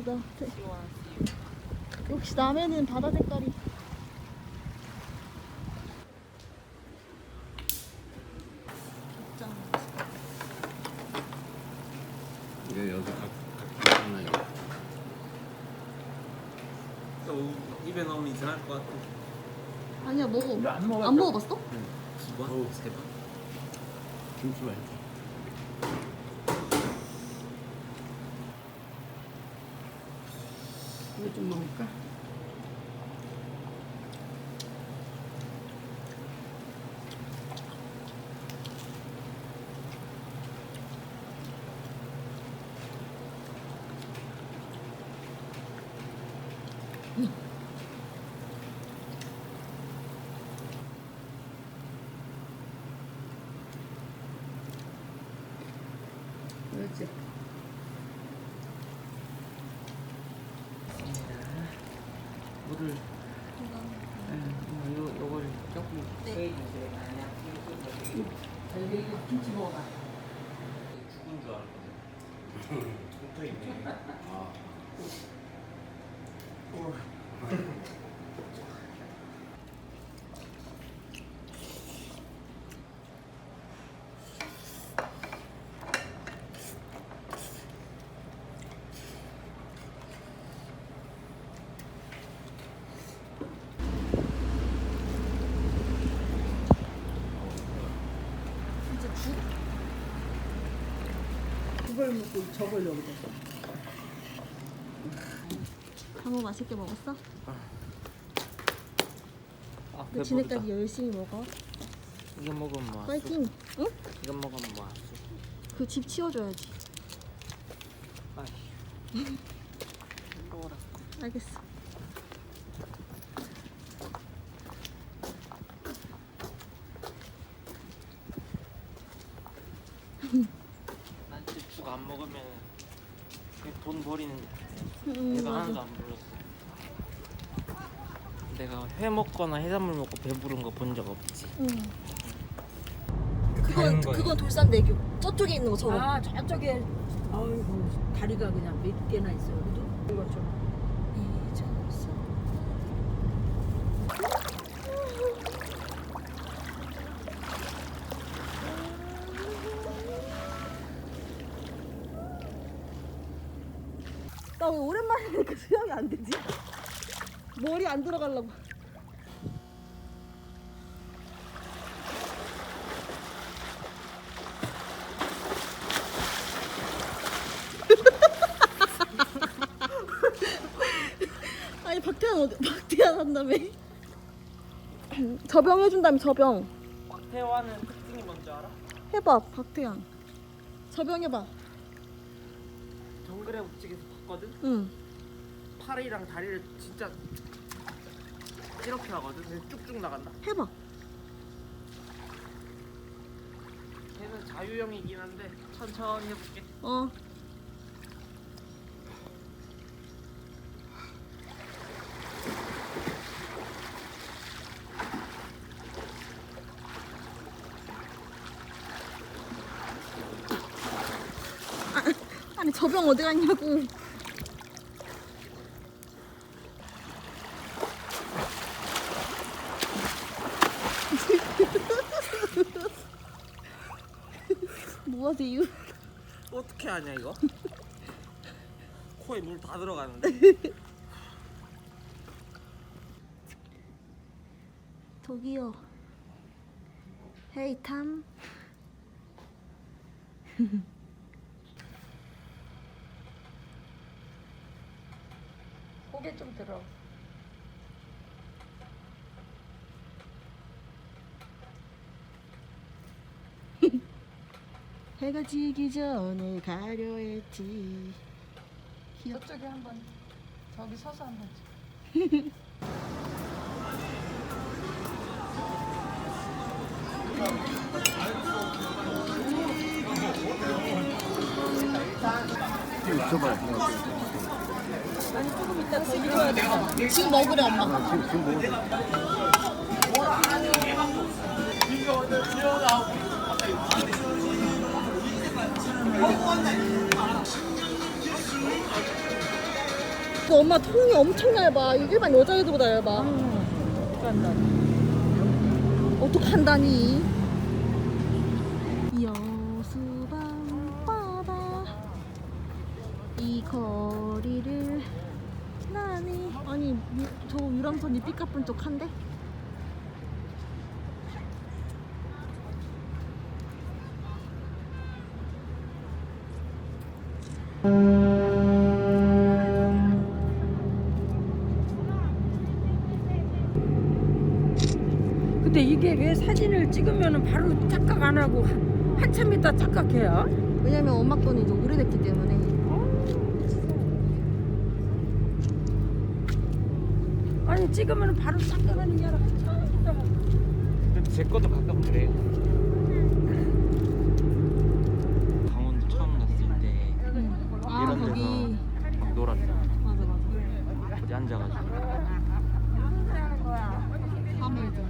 이쁘다. 역시 남해는 바다 색깔이. 이게 여기 각, 각 하나 있고. 또 입에 넣으면 이상할 것 같아. 아니야 먹어. 안 먹었어. 안 먹어봤어? 두 번? 세 번? 김치 말고. 이거 좀 먹을까? 그렇지. 물을 응, 요 요걸 조금 네. 빼주세요. 김치 먹어봐. 죽은 줄 알았거든. 붙어 있네. 그걸 먹고 저걸 여기다. 방어 맛있게 먹었어? 아, 너 지내까지 열심히 먹어. 이거 먹으면 뭐? 파이팅. 응? 이거 먹으면 뭐? 그집 치워줘야지. 아이. 먹어라. 알겠어. 난 진짜 죽 안 먹으면 그냥 돈 버리는 음, 맞아. 하나도 안 불렀어. 내가 회 먹거나 해산물 먹고 배부른 거 본 적 없지. 응. 가는 그건. 그건 돌산대교. 저쪽에 있는 거 저거. 아 저쪽에 아이고 다리가 그냥 몇 개나 있어 여기도 이것처럼. 이정수. 나왜 오랜만에 하니까 수영이 안 되지? 머리 안 들어가려고. 아니 박태환 어디 박태환 한다며? 저병 해준다며 저병 태화는 특징이 뭔지 알아? 해봐 박태환 저병 해봐 정글의 북측에서 봤거든? 응 팔이랑 다리를 진짜 이렇게 하거든? 그래서 쭉쭉 나간다? 해봐 걔는 자유형이긴 한데 천천히 해볼게 어 아, 아니 저 병 어디 갔냐고 뭐하세요? 어떻게 하냐 이거? 코에 물 다 들어가는데 저기요. 헤이 탐. 고개 좀 들어. 해가 지기 전에 가려 했지. 귀엽. 저쪽에 한번 저기 서서 한번. 줘봐요. 아니 조금 이따 더 익어야 돼. 지금 먹으래 엄마. 아, 지금 지금 먹어. 엄마 통이 엄청 얇아. 일반 여자애들보다 얇아. 간다. 어떡한다니? 여수밤 바다 이 거리를 나니 아니 유- 저 유람선이 삐까뻔쩍한데? 근데 이게 왜 사진을 찍으면 바로 착각 안 하고 한- 한참 있다 착각해요? 왜냐면 엄마 거는 이제 오래됐기 때문에 아니 찍으면 바로 착각하는 게 아니라 한참 있다가 근데 제 것도 가끔 그래요. 강원도 처음 갔을 때 아 이런 거기 데서 막 놀았죠. 맞아 맞아 어디 앉아가지고. 밤에도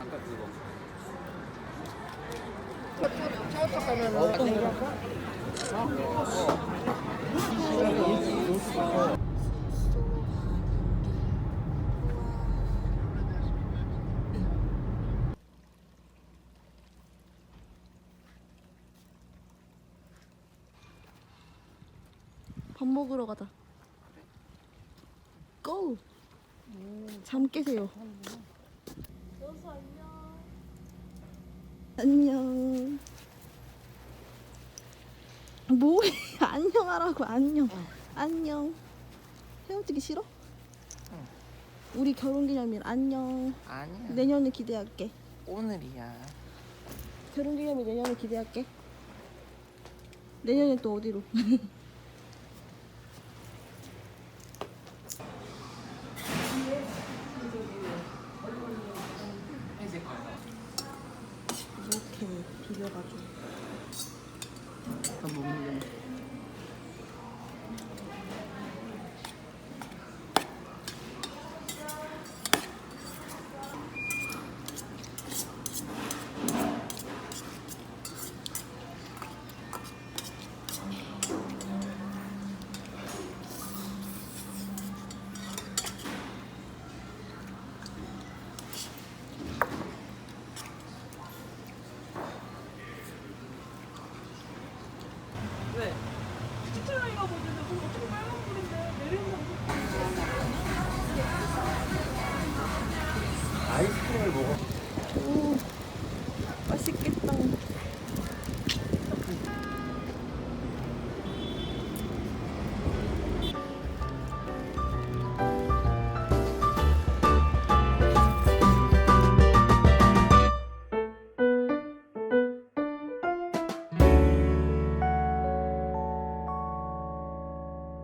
아까 그거. 밥 먹으러 가자. 고! 잠 깨세요. 안녕 뭐해 안녕하라고 안녕 안녕 헤어지기 싫어? 우리 결혼기념일 안녕 아니야. 내년에 기대할게 오늘이야. 결혼기념일 내년에 기대할게 내년에 또 어디로? 이렇게 비벼가지고 다 먹는